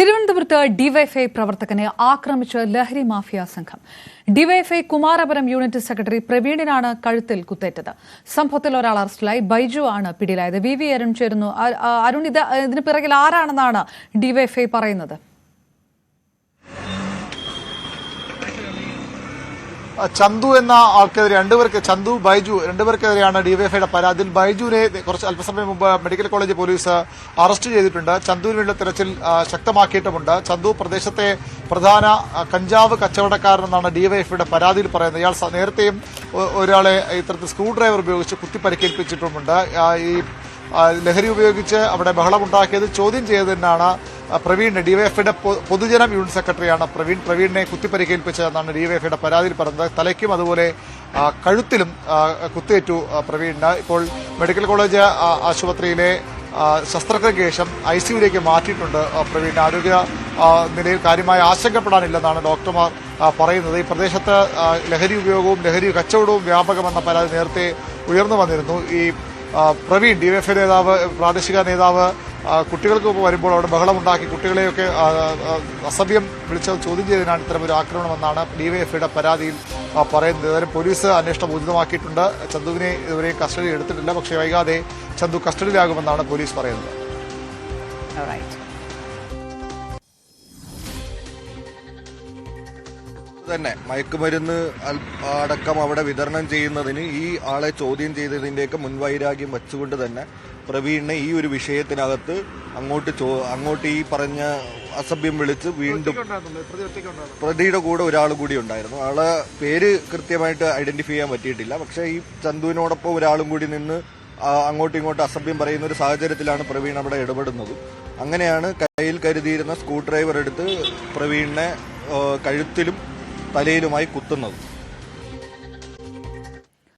തിരുവനന്തപുരത്ത് ഡിവൈഎഫ്ഐ പ്രവർത്തകനെ ആക്രമിച്ച് ലഹരി മാഫിയ സംഘം. ഡിവൈഎഫ്ഐ കുമാരപുരം യൂണിറ്റ് സെക്രട്ടറി പ്രവീണിനാണ് കഴുത്തിൽ കുത്തേറ്റത്. സംഭവത്തിൽ ഒരാൾ അറസ്റ്റിലായി. ബൈജു ആണ് പിടിയിലായത്. വി വി അരുൺ ചേരുന്നു. അരുൺ ഇത് ഇതിന് പിറകിൽ ആരാണെന്നാണ് ഡിവൈഎഫ്ഐ പറയുന്നത്? ചന്തു എന്ന ആൾക്കെതിരെ രണ്ടുപേർക്ക് ചന്തു ബൈജു രണ്ടുപേർക്കെതിരെയാണ് ഡിവൈഎഫ്ഐയുടെ പരാതിയിൽ ബൈജുവിനെ കുറച്ച് അല്പസമയം മുമ്പ് മെഡിക്കൽ കോളേജ് പോലീസ് അറസ്റ്റ് ചെയ്തിട്ടുണ്ട്. ചന്തുവിന് തിരച്ചിൽ ശക്തമാക്കിയിട്ടുമുണ്ട്. ചന്തു പ്രദേശത്തെ പ്രധാന കഞ്ചാവ് കച്ചവടക്കാരനെന്നാണ് ഡിവൈഎഫ്ഐയുടെ പരാതിയിൽ പറയുന്നത്. ഇയാൾ നേരത്തെയും ഒരാളെ ഇത്തരത്തിൽ സ്ക്രൂ ഡ്രൈവർ ഉപയോഗിച്ച് കുത്തിപ്പരിക്കേൽപ്പിച്ചിട്ടുമുണ്ട്. ഈ ലഹരി ഉപയോഗിച്ച് അവിടെ ബഹളമുണ്ടാക്കിയത് ചോദ്യം ചെയ്തതിനാണ് വൈ ഡിവൈഎഫ്ഐയുടെ പൊതുജനം യൂണിറ്റ് സെക്രട്ടറിയാണ് പ്രവീൺ. പ്രവീണിനെ കുത്തിപ്പരിക്കേൽപ്പിച്ചതെന്നാണ് ഡിവൈഎഫ്ഐയുടെ പരാതിയിൽ പറഞ്ഞത്. തലയ്ക്കും അതുപോലെ കഴുത്തിലും കുത്തേറ്റു പ്രവീണിന്. ഇപ്പോൾ മെഡിക്കൽ കോളേജ് ആശുപത്രിയിലെ ശസ്ത്രക്രിയയ്ക്ക് ശേഷം ഐ സിയുലേക്ക് മാറ്റിയിട്ടുണ്ട് പ്രവീൺ. ആരോഗ്യ നിലയിൽ കാര്യമായി ആശങ്കപ്പെടാനില്ലെന്നാണ് ഡോക്ടർമാർ പറയുന്നത്. ഈ പ്രദേശത്ത് ലഹരി ഉപയോഗവും ലഹരി കച്ചവടവും വ്യാപകമെന്ന പരാതി നേരത്തെ ഉയർന്നു വന്നിരുന്നു. ഈ പ്രവീൺ ഡിവൈഎഫ്ഐ നേതാവ് പ്രാദേശിക നേതാവ് കുട്ടികൾക്ക് വരുമ്പോൾ അവിടെ ബഹളമുണ്ടാക്കി കുട്ടികളെയൊക്കെ അസഭ്യം വിളിച്ച് ചോദ്യം ചെയ്തതിനാണ് ഇത്തരമൊരു ആക്രമണമെന്നാണ് ഡിവൈഎഫ്ഐയുടെ പരാതിയിൽ പറയുന്നത്. ഏതായാലും പോലീസ് അന്വേഷണം ഊർജിതമാക്കിയിട്ടുണ്ട് ചന്തുവിനെ ഇതുവരെ കസ്റ്റഡിയിൽ എടുത്തിട്ടില്ല. പക്ഷേ വൈകാതെ ചന്തു കസ്റ്റഡിയിലാകുമെന്നാണ് പോലീസ് പറയുന്നത്. തന്നെ. മയക്കുമരുന്ന് അടക്കം അവിടെ വിതരണം ചെയ്യുന്നതിന് ഈ ആളെ ചോദ്യം ചെയ്തതിന്റെയൊക്കെ മുൻവൈരാഗ്യം വെച്ചുകൊണ്ട് തന്നെ പ്രവീണിനെ ഈ ഒരു വിഷയത്തിനകത്ത് അങ്ങോട്ട് ചോ- അങ്ങോട്ട് ഈ പറഞ്ഞ അസഭ്യം വിളിച്ച് വീണ്ടും പ്രതിയുടെ കൂടെ ഒരാൾ കൂടി ഉണ്ടായിരുന്നു. ആളെ പേര് കൃത്യമായിട്ട് ഐഡന്റിഫൈ ചെയ്യാൻ പറ്റിയിട്ടില്ല. പക്ഷേ ഈ ചന്തുവിനോടൊപ്പം ഒരാളും കൂടി നിന്ന് അങ്ങോട്ടും ഇങ്ങോട്ടും അസഭ്യം പറയുന്ന ഒരു സാഹചര്യത്തിലാണ് പ്രവീൺ അവിടെ ഇടപെടുന്നത്. അങ്ങനെയാണ് കയ്യിൽ കരുതിയിരുന്ന സ്ക്രൂ ഡ്രൈവർ എടുത്ത് പ്രവീണിനെ കഴുത്തിലും തലയിലുമായി കുത്തുന്നത്.